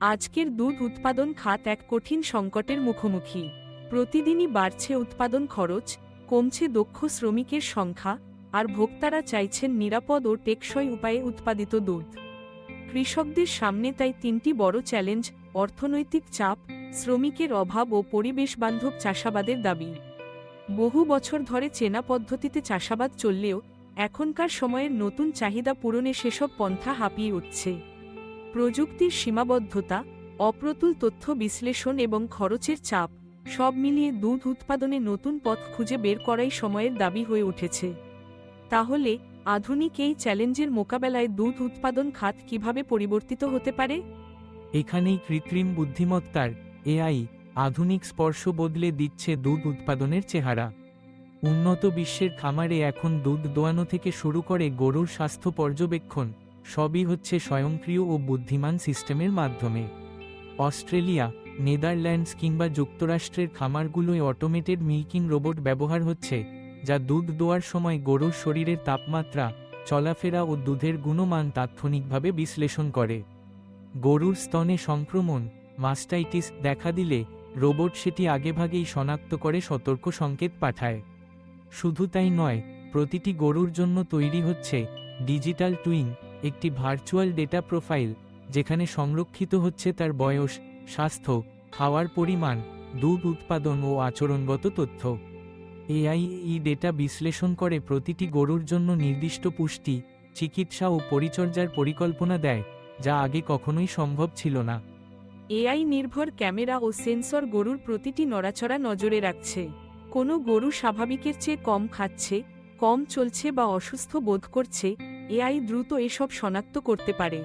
আজকের দুধ উৎপাদন খাত এক কঠিন সংকটের মুখোমুখি। প্রতিদিনই বাড়ছে উৎপাদন খরচ, কমছে দক্ষ শ্রমিকের সংখ্যা, আর ভোক্তারা চাইছেন নিরাপদ ও টেকসই উপায়ে উৎপাদিত দুধ। কৃষকদের সামনে তাই তিনটি বড় চ্যালেঞ্জ, অর্থনৈতিক চাপ, শ্রমিকের অভাব ও পরিবেশবান্ধব চাষাবাদের দাবি। বহু বছর ধরে চেনা পদ্ধতিতে চাষাবাদ চললেও এখনকার সময়ের নতুন চাহিদা পূরণে সেসব পন্থা হাঁপিয়ে উঠছে। প্রযুক্তির সীমাবদ্ধতা, অপ্রতুল তথ্য বিশ্লেষণ এবং খরচের চাপ, সব মিলিয়ে দুধ উৎপাদনে নতুন পথ খুঁজে বের করাই সময়ের দাবি হয়ে উঠেছে। তাহলে, আধুনিক এই চ্যালেঞ্জের মোকাবেলায় দুধ উৎপাদন খাত কীভাবে পরিবর্তিত হতে পারে? এখানেই কৃত্রিম বুদ্ধিমত্তার এআই আধুনিক স্পর্শ বদলে দিচ্ছে দুধ উৎপাদনের চেহারা। উন্নত বিশ্বের খামারে এখন দুধ দোয়ানো থেকে শুরু করে গরুর স্বাস্থ্য পর্যবেক্ষণ সবই হচ্ছে স্বয়ংক্রিয় ও বুদ্ধিমান সিস্টেমের মাধ্যমে। অস্ট্রেলিয়া, নেদারল্যান্ডস কিংবা যুক্তরাষ্ট্রের খামারগুলোয় অটোমেটেড মিল্কিং রোবট ব্যবহার হচ্ছে, যা দুধ দোয়ার সময় গরুর শরীরের তাপমাত্রা, চলাফেরা ও দুধের গুণমান তাৎক্ষণিকভাবে বিশ্লেষণ করে। গরুর স্তনে সংক্রমণ, মাস্টাইটিস দেখা দিলে রোবট সেটি আগেভাগেই শনাক্ত করে সতর্ক সংকেত পাঠায়। শুধু তাই নয়, প্রতিটি গরুর জন্য তৈরি হচ্ছে ডিজিটাল টুইন একটি ভার্চুয়াল ডেটা প্রোফাইল যেখানে সংরক্ষিত হচ্ছে তার বয়স, স্বাস্থ্য, খাওয়ার পরিমাণ, দুধ উৎপাদন ও আচরণগত তথ্য। এআই এই ডেটা বিশ্লেষণ করে প্রতিটি গরুর জন্য নির্দিষ্ট পুষ্টি, চিকিৎসা ও পরিচর্যার পরিকল্পনা দেয়, যা আগে কখনোই সম্ভব ছিল না। এআই নির্ভর ক্যামেরা ও সেন্সর গরুর প্রতিটি নড়াচড়া নজরে রাখছে। কোনো গরু স্বাভাবিকের চেয়ে কম খাচ্ছে, কম চলছে বা অসুস্থ বোধ করছে এআই দ্রুত এসব শনাক্ত করতে পারে।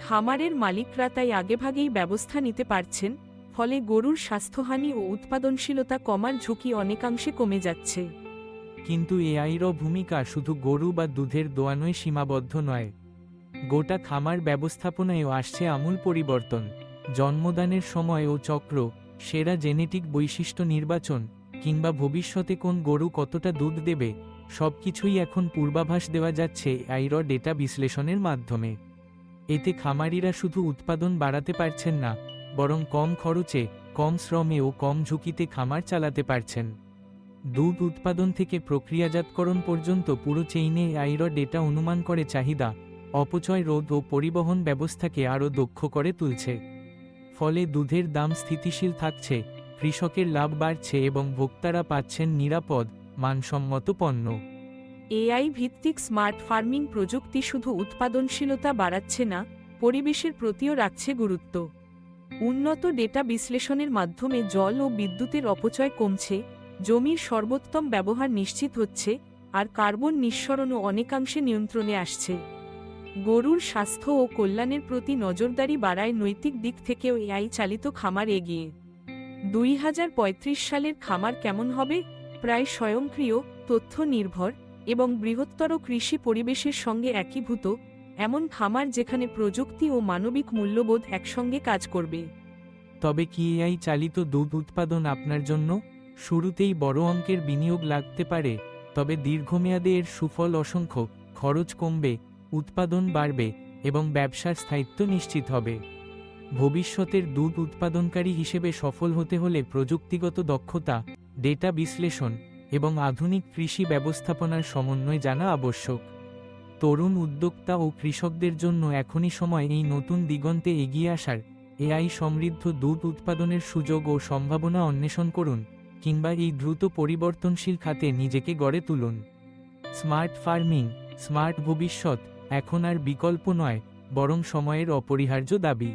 খামারের মালিকরা তাই আগেভাগেই ব্যবস্থা নিতে পারছেন, ফলে গরুর স্বাস্থ্যহানি ও উৎপাদনশীলতা কমার ঝুঁকি অনেকাংশে কমে যাচ্ছে। কিন্তু এআইরও ভূমিকা শুধু গরু বা দুধের দোয়ানোয় সীমাবদ্ধ নয়। গোটা খামার ব্যবস্থাপনায়ও আসছে আমূল পরিবর্তন, জন্মদানের সময় ও চক্র, সেরা জেনেটিক বৈশিষ্ট্য নির্বাচন, কিংবা ভবিষ্যতে কোন গরু কতটা দুধ দেবে সবকিছুই এখন পূর্বাভাস দেওয়া যাচ্ছে আইর ডেটা বিশ্লেষণের মাধ্যমে। এতে খামারিরা শুধু উৎপাদন বাড়াতে পারছেন না, বরং কম খরচে, কম শ্রমে ও কম ঝুঁকিতে খামার চালাতে পারছেন। দুধ উৎপাদন থেকে প্রক্রিয়াজাতকরণ পর্যন্ত পুরো চেইনে আইর ডেটা অনুমান করে চাহিদা, অপচয় রোধ ও পরিবহন ব্যবস্থাকে আরও দক্ষ করে তুলছে। ফলে দুধের দাম স্থিতিশীল থাকছে, কৃষকের লাভ বাড়ছে এবং ভোক্তারা পাচ্ছেন নিরাপদ মানসম্মত পণ্য। এআই ভিত্তিক স্মার্ট ফার্মিং প্রযুক্তি শুধু উৎপাদনশীলতা বাড়াচ্ছে না, পরিবেশের প্রতিও রাখছে গুরুত্ব। উন্নত ডেটা বিশ্লেষণের মাধ্যমে জল ও বিদ্যুতের অপচয় কমছে, জমির সর্বোত্তম ব্যবহার নিশ্চিত হচ্ছে, আর কার্বন নিঃসরণও অনেকাংশে নিয়ন্ত্রণে আসছে। গরুর স্বাস্থ্য ও কল্যাণের প্রতি নজরদারি বাড়ায় নৈতিক দিক থেকেও এআই চালিত খামার এগিয়ে। দুই হাজার পঁয়ত্রিশ সালের খামার কেমন হবে? প্রায় স্বয়ংক্রিয় তথ্য নির্ভর এবং বৃহত্তর কৃষি পরিবেশের সঙ্গে একীভূত, এমন খামার যেখানে প্রযুক্তি ও মানবিক মূল্যবোধ একসঙ্গে কাজ করবে। তবে কি এআই চালিত দুধ উৎপাদন আপনার জন্য শুরুতেই বড় অঙ্কের বিনিয়োগ লাগতে পারে? তবে দীর্ঘমেয়াদে এর সুফল অসংখ্য, খরচ কমবে, উৎপাদন বাড়বে এবং ব্যবসার স্থায়িত্ব নিশ্চিত হবে। ভবিষ্যতের দুধ উৎপাদনকারী হিসেবে সফল হতে হলে প্রযুক্তিগত দক্ষতা ডেটা বিশ্লেষণ এবং আধুনিক কৃষি ব্যবস্থাপনার সমন্বয় জানা আবশ্যক। তরুণ উদ্যোক্তা ও কৃষকদের জন্য এখনই সময় এই নতুন দিগন্তে এগিয়ে আসার। এআই সমৃদ্ধ দুধ উৎপাদনের সুযোগ ও সম্ভাবনা অন্বেষণ করুন কিংবা এই দ্রুত পরিবর্তনশীল খাতে নিজেকে গড়ে তুলুন। স্মার্ট ফার্মিং, স্মার্ট ভবিষ্যৎ এখন আর বিকল্প নয়, বরং সময়ের অপরিহার্য দাবি।